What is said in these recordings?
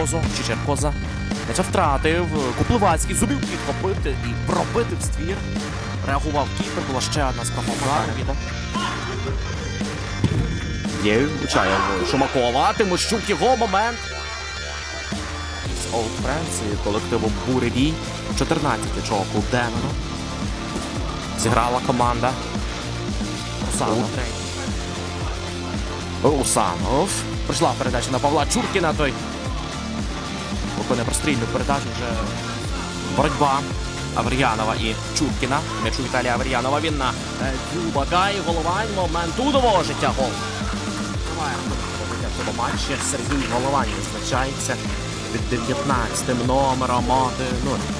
Чичеркозу. Чичеркоза. М'яча втратив. Куплевацький зумів підхопити і пробити в ствір. Реагував кіпер, була ще одна спроба. Є влучає Шумакова. Тимощук його момент. З Old Friends і колективом Буревій. 14 очок у Денону. Зіграла команда. Русанов. Русанов. Прийшла передача на Павла Чуркіна. Той виконує прострільну передачу вже боротьба Авер'янова і Чуркіна. М'ячу Віталія Авер'янова. Він на е, Дзюбака і головань. Момент удового життя гол. В матчі. Сергій Головань визначається під 19 номером 1-0.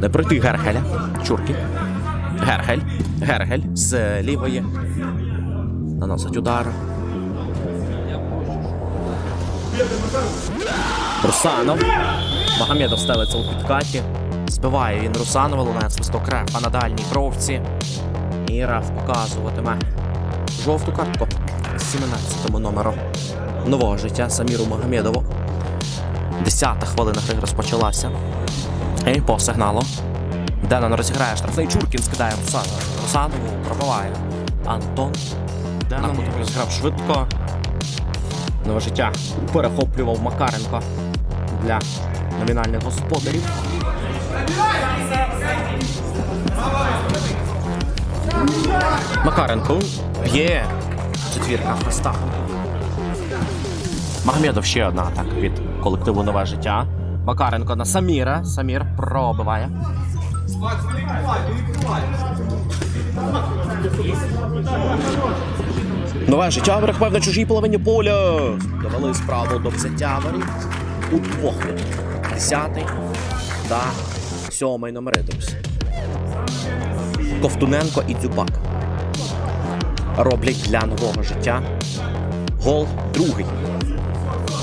Не пройти Герхеля. Чурки. Герхель. Герхель з лівої. Наносить удар. Русанов. Магомедов ставиться у підкаті. Збиває він Русанова, лунає свисток рефа на дальній бровці. І реф показуватиме жовту картку з 17 номеру нового життя Саміру Магомедову. Десята хвилина гри розпочалася. І по сигналу. Денон розіграє штрафний Чуркін, скидає Русанову. Русанову пробиває Антон. Денон розіграв швидко. Нове життя перехоплював Макаренко для номінальних господарів. Макаренко б'є. Четвірка хрестах. Магомедов ще одна атака від колективу Нове життя. Макаренко на Саміра. Самір пробиває. Нове життя перехопив на чужій половині поля. Довели справу до взяття воріт у двох. Десятий та сьомий номери, друзі. Ковтуненко і Дзюбак роблять для нового життя. Гол другий.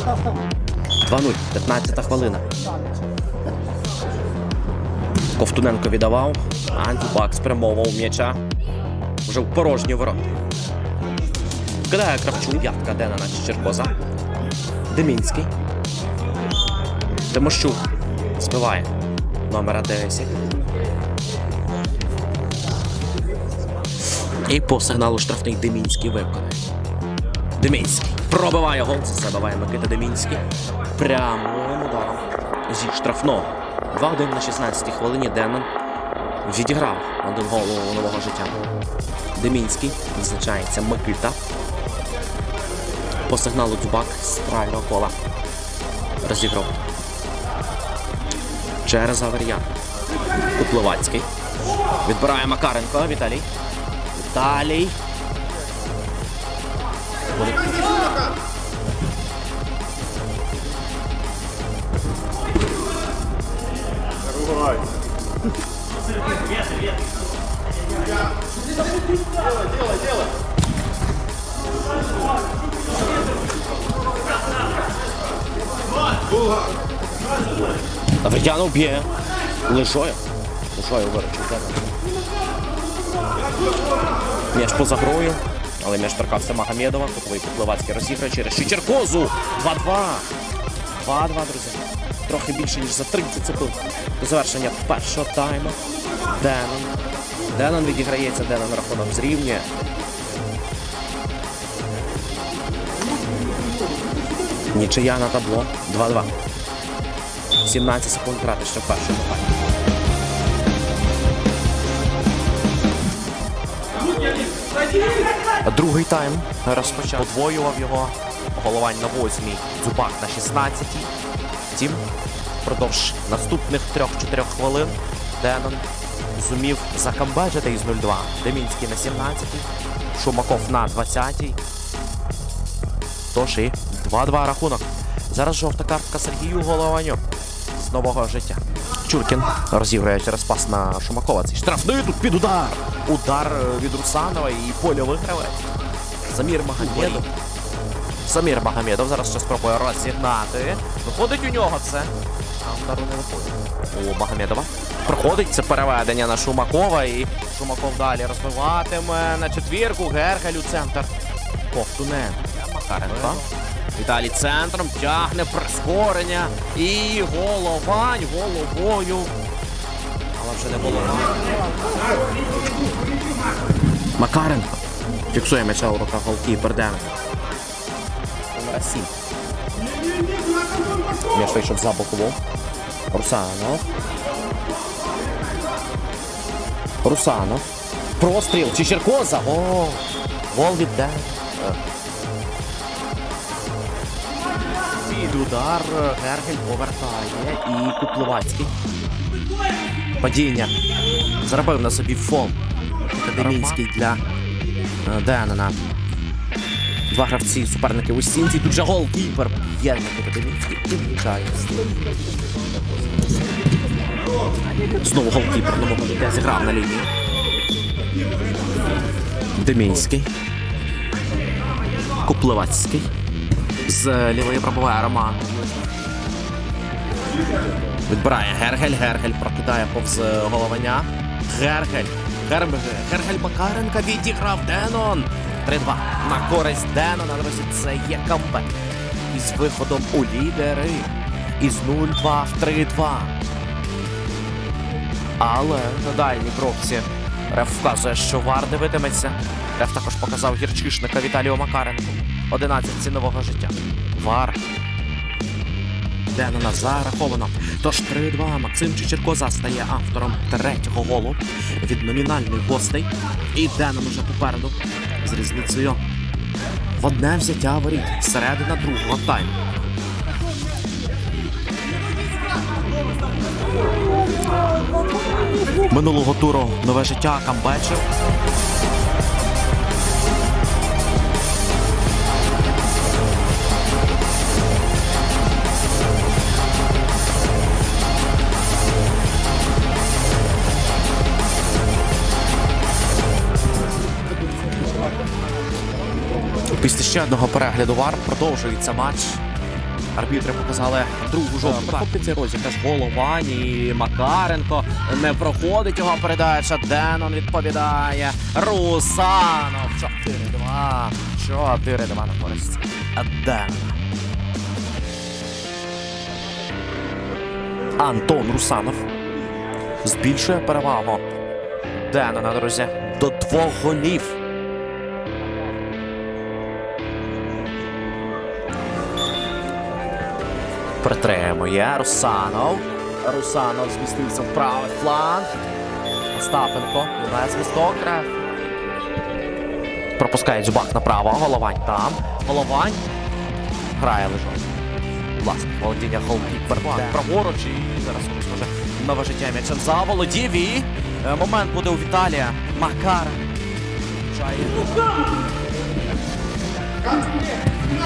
2-0, 15 хвилина. Ковтуненко віддавав, а Дзюбак спрямовував м'яча вже в порожні ворота. Кидає Кравчук, п'ятка Дена на Черкоза. Демінський. Тимощук збиває номера 10. І по сигналу штрафний Демінський виконає. Демінський пробиває гол. Це забиває Микита Демінський. Прямим ударом зі штрафного. 2-1 на 16-й хвилині Денон відіграв один гол у нового життя. Демінський відзначається Микита. По сигналу Дзюбак з правильного кола розіграв. Через Авер'ян. Купливацький. Відбирає Макаренко. Віталій. Віталій. Буде- Авер'янов б'є. Лишою. Лишою виручив. М'яч поза грою. Але м'яч торкався Магомедова. Кутовий Куплевацький розіграє через Чичеркозу. 2-2. 2-2, друзі. Трохи більше, ніж за 30 секунд до завершення першого тайму. Денон. Денон відіграється, Денон рахунок зрівнює. Нічия на табло. 2-2. 17 секунд грати ще в першому таймі. Другий тайм розпочав. Подвоював його. Головань на восьмій, Дзюбак на 16-й. Втім, впродовж наступних 3-4 хвилин Денон зумів закамбеджити із 0-2. Демінський на 17-й, Шумаков на 20-й. Тож і 2-2 рахунок. Зараз жовта картка Сергію Голованю з нового життя. Чуркін розігрує через пас на Шумакова. Цей штрафний тут під удар. Удар е, від Русанова і польовий гравець. Самір Магомедов. Самір Магомедов зараз ще спробує розігнати. Виходить у нього це. А удару не виходить. У Магомедова. Проходить це переведення на Шумакова і Шумаков далі розбиватиме на четвірку. Герхель у центр. Ковтунен. Макаренко. Віталій центром тягне прискорення. І головань головою. Але вже не головань. Макаренко. Фіксує м'яча у руках голкіпер Демин. Номер 7. М'яч вийшов за бокову. Русанов. Русанов. Простріл. Чечеркоза. О, гол від Демина. Під удар Гергель повертає і Купловацький. Падіння. Заробив на собі фон. Академійський для е, Денена. Два гравці, суперники у стінці. Тут же голкіпер. Єльник Академійський і влучає. Знову голкіпер нового життя зіграв на лінії. Демінський. Куплевацький. З лівої пробиває Роман. Відбирає Гергель. Гергель прокидає повз головання. Гергель. Гергель Макаренка відіграв Денон. 3-2. На користь Денона, друзі, це є камбек. Із виходом у лідери. Із 0-2 в 3-2. Але на дальній кропці Реф вказує, що вар дивитиметься. Реф також показав гірчишника Віталію Макаренку. 11 цінового життя. Вар. Денона зараховано. Тож 3-2. Максим Чечеркоза стає автором третього голу від номінальних гостей. І Денон уже попереду з різницею в одне взяття воріт. Середина другого тайму. Минулого туру нове життя камбечив. Ще одного перегляду вар продовжується матч. Арбітри показали другу жовту картку. Цей розіграш головань і Макаренко не проходить його передача. Денон відповідає. Русанов. 4-2. 4-2 на користь. Денона. Антон Русанов збільшує перевагу. Денона, друзі, до двох голів. Притримує Русанов. Русанов змістився в правий фланг. Остапенко. Юнає свисток. Пропускає дзюбак направо. Головань там. Головань. Грає лежок. Будь ласка, володіння голкіпер. Праворуч і зараз може нове життя м'ячем заволодів і е, момент буде у Віталія. Макар.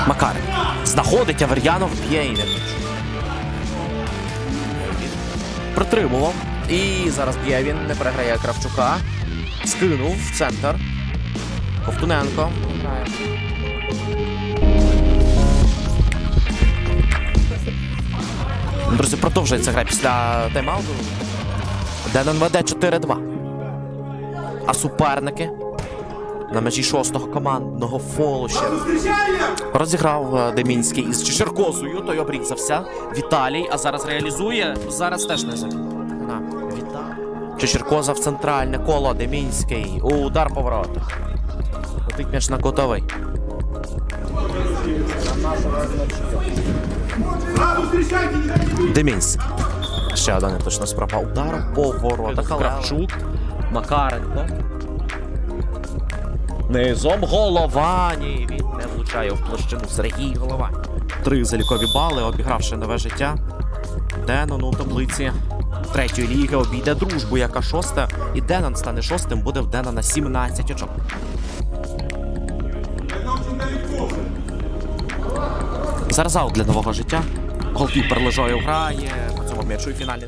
Макар. Знаходить Авер'янов б'є і не. Притримував. І зараз б'є він, не переграє Кравчука. Скинув в центр. Ковтуненко. Друзі, продовжується гра після тайм-ауту. Денон веде 4-2. А суперники на межі шостого командного фолу розіграв е, Демінський із Чечеркосою. Той обрізався. Віталій, а зараз реалізує. Зараз теж не Віталій. Чечеркоза в центральне коло. Демінський. Удар по воротах. Летить м'яч на котовий. Демінський. Ще один неточна спроба. Удар по воротах. Кравчук. Макаренко. Низом Головані. Він не влучає в площину Сергій Голова. Три залікові бали, обігравши нове життя. Денон у таблиці третьої ліги обійде дружбу, яка шоста. І Денон стане шостим, буде в Денона 17 очок. Зараз аут для нового життя. Голкіпер лежою грає. По цьому м'ячу і фінальний.